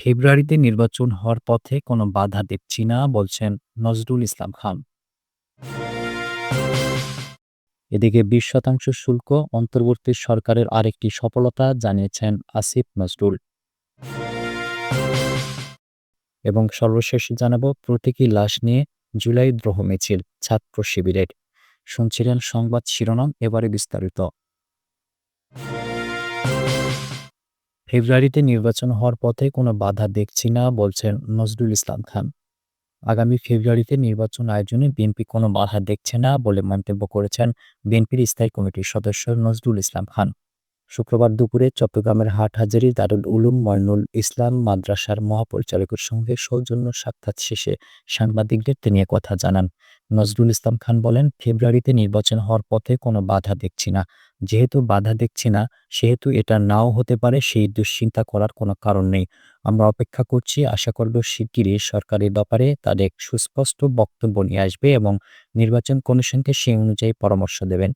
ফেব্রুয়ারিতে নির্বাচন হওয়ার পথে কোনো বাধা দেখছি না, বলছেন নজরুল ইসলাম খান। এদিকে বিশ শতাংশ শুল্ক অন্তর্বর্তী সরকারের আরেকটি সফলতা জানিয়েছেন আসিফ নজরুল। এবং সর্বশেষ জানাব, প্রতীকী লাশ নিয়ে জুলাই দ্রোহ মিছিল, ছাত্র শিবিরের। শুনছিলেন সংবাদ শিরোনাম, এবারে বিস্তারিত। ফেব্রুয়ারিতে নির্বাচন হওয়ার পথে কোনো বাধা দেখছি না, বলছেন নজরুল ইসলাম খান। আগামী ফেব্রুয়ারিতে নির্বাচন আয়োজনে বিএনপি কোনো বাধা দেখছে না বলে মন্তব্য করেছেন বিএনপির স্থায়ী কমিটির সদস্য নজরুল ইসলাম খান। শুক্রবার দুপুরে চট্টগ্রামের হাটহাজারী দারুল উলুম ময়নুল ইসলাম মাদ্রাসার মহাপরিচালকের সঙ্গে সৌজন্য সাক্ষাৎ শেষে সাংবাদিকদের তিনি কথা জানান। নজরুল ইসলাম খান বলেন, ফেব্রুয়ারিতে নির্বাচন হওয়ার পথে কোনো বাধা দেখছি না। যেহেতু বাধা দেখছি না, সেহেতু এটা নাও হতে পারে সেই দুশ্চিন্তা করার কোনো কারণ নেই। আমরা অপেক্ষা করছি, আশা করব শিগগিরই সরকার এ ব্যাপারে তাদের সুস্পষ্ট বক্তব্য নিয়ে আসবে এবং নির্বাচন কমিশনকে সেই অনুযায়ী পরামর্শ দেবেন।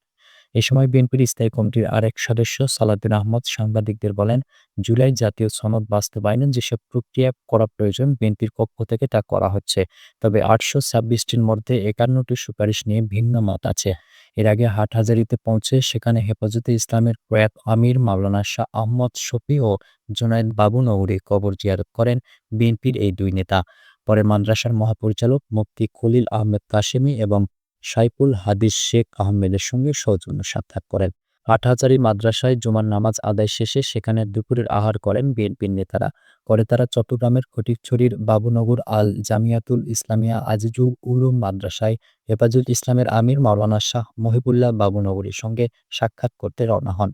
এ সময় বিএনপির স্থায়ী কমিটির আরেক সদস্য সালাউদ্দিন আহমদ সাংবাদিকদের বলেন, জুলাই জাতীয় সনদ বাস্তবায়নে যেসব প্রক্রিয়া করা প্রয়োজন বিএনপির পক্ষ থেকে তা করা হচ্ছে। তবে আটশো ছাব্বিশটির মধ্যে একান্নটি সুপারিশ নিয়ে ভিন্ন মত আছে। এর আগে হাটহাজারিতে পৌঁছে সেখানে হেফাজতে ইসলামের প্রয়াত আমির মাওলানা শাহ আহমদ শফি ও জুনায়দ বাবু নৌরি কবর জিয়ারত করেন বিএনপির এই দুই নেতা। পরে মাদ্রাসার মহাপরিচালক মুফতি খলিল আহমেদ কাশেমি এবং সাইফুল হাদিস শেখ আহমেদের সঙ্গে সৌজন্য সাক্ষাৎ করেন। হাটহাজারি মাদ্রাসায় জুমার নামাজ আদায় শেষে সেখানে দুপুরের আহার করেন বিএনপির নেতারা। পরে তারা চট্টগ্রামের ফটিকছড়ির বাবুনগর আল জামিয়াতুল ইসলামিয়া আজিজুল উলুম মাদ্রাসায় হেফাজুল ইসলামের আমির মাওলানা শাহ মহিবুল্লাহ বাবুনগরীর সঙ্গে সাক্ষাৎ করতে রওনা হন।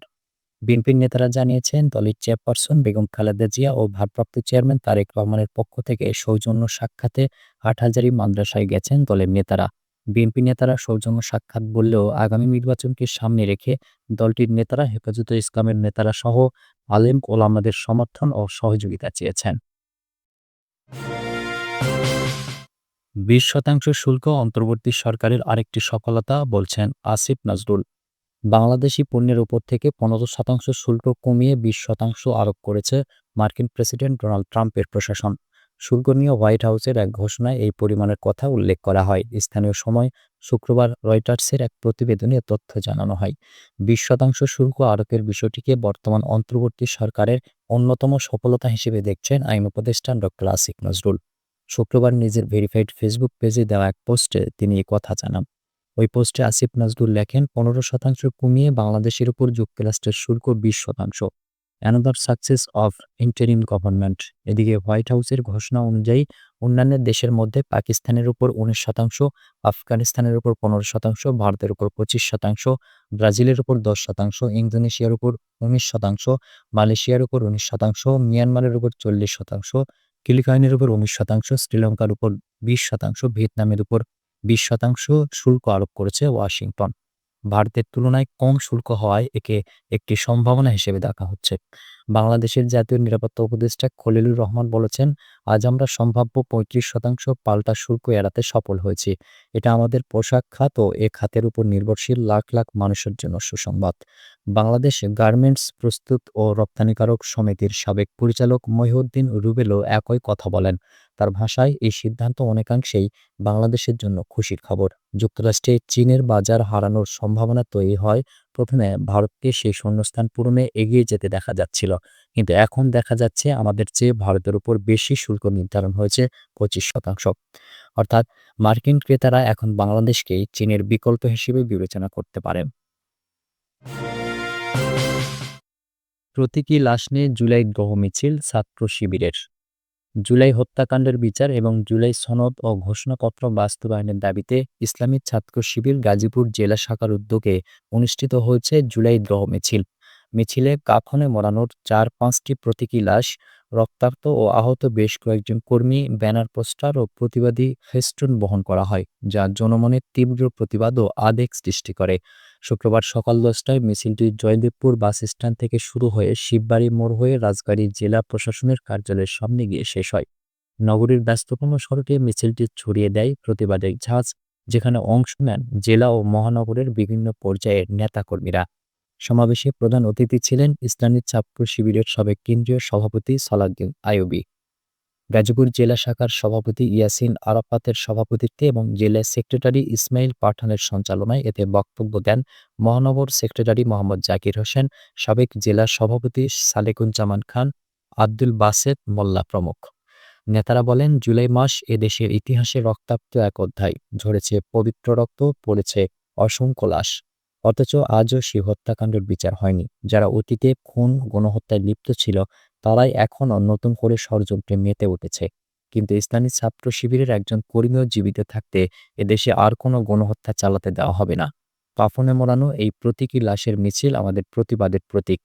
বিএনপির নেতারা জানিয়েছেন, দলের চেয়ারপারসন বেগম খালেদা জিয়া ও ভারপ্রাপ্ত চেয়ারম্যান তারেক রহমানের পক্ষ থেকে সৌজন্য সাক্ষাতে হাটহাজারি মাদ্রাসায় গেছেন দলের নেতারা। বিএনপি নেতারা সৌজন্য সাক্ষাৎ বললেও আগামী নির্বাচনকে সামনে রেখে দলটির নেতারা হেফাজতে ইসলামের নেতারা সহ আলেম ওলামাদের সমর্থন ও সহযোগিতা চেয়েছেন। বিশ শতাংশ শুল্ক অন্তর্বর্তী সরকারের আরেকটি সফলতা, বলছেন আসিফ নজরুল। বাংলাদেশি পণ্যের উপর থেকে পনেরো শতাংশ শুল্ক কমিয়ে বিশ শতাংশ আরোপ করেছে মার্কিন প্রেসিডেন্ট ডোনাল্ড ট্রাম্পের প্রশাসন। শুল্ক নিয়ে হোয়াইট হাউসের এক ঘোষণায় এই পরিমাণের কথা উল্লেখ করা হয়। স্থানীয় সময় শুক্রবার রয়টার্সের এক প্রতিবেদনে তথ্য জানানো হয়। বিশ শতাংশ শুল্ক আরোপের বিষয়টিকে বর্তমান অন্তর্বর্তী সরকারের অন্যতম সফলতা হিসেবে দেখছেন আইন উপদেষ্টা ডক্টর আসিফ নজরুল। শুক্রবার নিজের ভেরিফাইড ফেসবুক পেজে দেওয়া এক পোস্টে তিনি কথা জানান। ওই পোস্টে আসিফ নজরুল লেখেন, পনেরো শতাংশ কমিয়ে বাংলাদেশের উপর যুক্তরাষ্ট্রের শুল্ক বিশ শতাংশ। Another success of interim government এদিকে হোয়াইট হাউসের ঘোষণা অনুযায়ী, অন্যান্য দেশের মধ্যে পাকিস্তানের উপর উনিশ শতাংশ, আফগানিস্তানের উপর পনেরো শতাংশ, ভারতের উপর পঁচিশ শতাংশ, ব্রাজিলের উপর দশ শতাংশ, ইন্দোনেশিয়ার উপর উনিশ শতাংশ, মালয়েশিয়ার উপর উনিশ শতাংশ, মিয়ানমারের উপর চল্লিশ শতাংশ, ফিলিপাইনের উপর উনিশ শতাংশ, শ্রীলঙ্কার উপর বিশ শতাংশ, ভিয়েতনামের উপর বিশ শতাংশ শুল্ক আরোপ করেছে ওয়াশিংটন। ভারতের তুলনায় কম শুল্ক হওয়ায় একে একটি সম্ভাবনা হিসেবে দেখা হচ্ছে। বাংলাদেশের জাতীয় নিরাপত্তা উপদেষ্টা খলিলুর রহমান বলেছেন, আজ আমরা সম্ভাব্য পঁয়ত্রিশ শতাংশ পাল্টা শুল্ক এড়াতে সফল হয়েছি। এটা আমাদের পোশাক খাত ও এ খাতের উপর নির্ভরশীল লাখ লাখ মানুষের জন্য সুসংবাদ। বাংলাদেশ গার্মেন্টস প্রস্তুত ও রপ্তানিকারক সমিতির সাবেক পরিচালক মহিউদ্দিন রুবেলও একই কথা বলেন। তার ভাষায় এই সিদ্ধান্ত অনেকাংশেই বাংলাদেশের জন্য খুশির খবর। যুক্তরাষ্ট্রে চীনের বাজার হারানোর সম্ভাবনা তৈরি হয় প্রথমে ভারতকে সেই শূন্যস্থান পূরণে এগিয়ে যেতে দেখা যাচ্ছিল। কিন্তু এখন দেখা যাচ্ছে আমাদের চেয়ে ভারতের উপর বেশি শুল্ক নির্ধারণ হয়েছে পঁচিশ শতাংশ। অর্থাৎ মার্কিন ক্রেতারা এখন বাংলাদেশকেই চীনের বিকল্প হিসেবে বিবেচনা করতে পারেন প্রতীকী লাশ নিয়ে জুলাই গ্রহ মিছিল ছাত্র শিবিরের। জুলাই হত্যাকাণ্ডের বিচার এবং জুলাই সনদ ও ঘোষণাপত্র বাস্তবায়নের দাবিতে ইসলামী ছাত্র শিবির গাজীপুর জেলা শাখার উদ্যোগে অনুষ্ঠিত হয়েছে জুলাই দ্রোহ মিছিল। মিছিলে কাফনে মরানোর চার পাঁচটি প্রতীকী লাশ, রক্তাক্ত ও আহত বেশ কয়েকজন কর্মী, ব্যানার, পোস্টার ও প্রতিবাদী ফেস্টুন বহন করা হয়, যা জনমনে তীব্র প্রতিবাদ ও আবেগ সৃষ্টি করে। শুক্রবার সকাল দশটায় মিছিলটি জয়দেবপুর বাস স্ট্যান্ড থেকে শুরু হয়ে শিববাড়ি মোড় হয়ে রাজবাড়ী জেলা প্রশাসনের কার্যালয়ের সামনে গিয়ে শেষ হয়। নগরীর ব্যস্ততম সড়কে মিছিলটি ছড়িয়ে দেয় প্রতিবাদের ঝাঁজ, যেখানে অংশ নেন জেলা ও মহানগরের বিভিন্ন পর্যায়ের নেতাকর্মীরা। সমাবেশে প্রধান অতিথি ছিলেন ইসলামী ছাত্র শিবিরের সাবেক কেন্দ্রীয় সভাপতি সালাউদ্দিন আইয়ুবী। গাজীপুর জেলা শাখার সভাপতি ইয়াসিন আরাফাতের সভাপতিত্বে এবং জেলা সেক্রেটারি ইসমাইল পাঠানের সঞ্চালনায় এতে বক্তব্য দেন মহানগর সেক্রেটারি মোহাম্মদ জাকির হোসেন, সাবেক জেলা সভাপতি সালেকুজ্জামান খান, আব্দুল বাসেত মোল্লা প্রমুখ। নেতারা বলেন, জুলাই মাস এ দেশের ইতিহাসে রক্তাক্ত এক অধ্যায়। ঝরেছে পবিত্র রক্ত, পড়েছে অসংখ্য লাশ। অথচ আজও সেই হত্যাকাণ্ডের বিচার হয়নি। যারা অতীতে খুন, গণহত্যায় লিপ্ত ছিল তারাই এখন নতুন করে ষড়যন্ত্রে মেতে উঠেছে। কিন্তু ইসলামী ছাত্র শিবিরের একজন কর্মীও জীবিত থাকতে এদেশে আর কোনো গণহত্যা চালাতে দেওয়া হবে না। কাফনে মোড়ানো এই প্রতীকী লাশের মিছিল আমাদের প্রতিবাদের প্রতীক।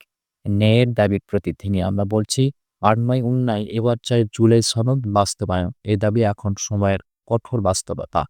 ন্যায়ের দাবির প্রতিধ্বনি আমরা বলছি, আর নয় উন্নয় এবার চাই জুলাই সনদ বাস্তবায়ন। এই দাবি এখন সময়ের কঠোর বাস্তবতা।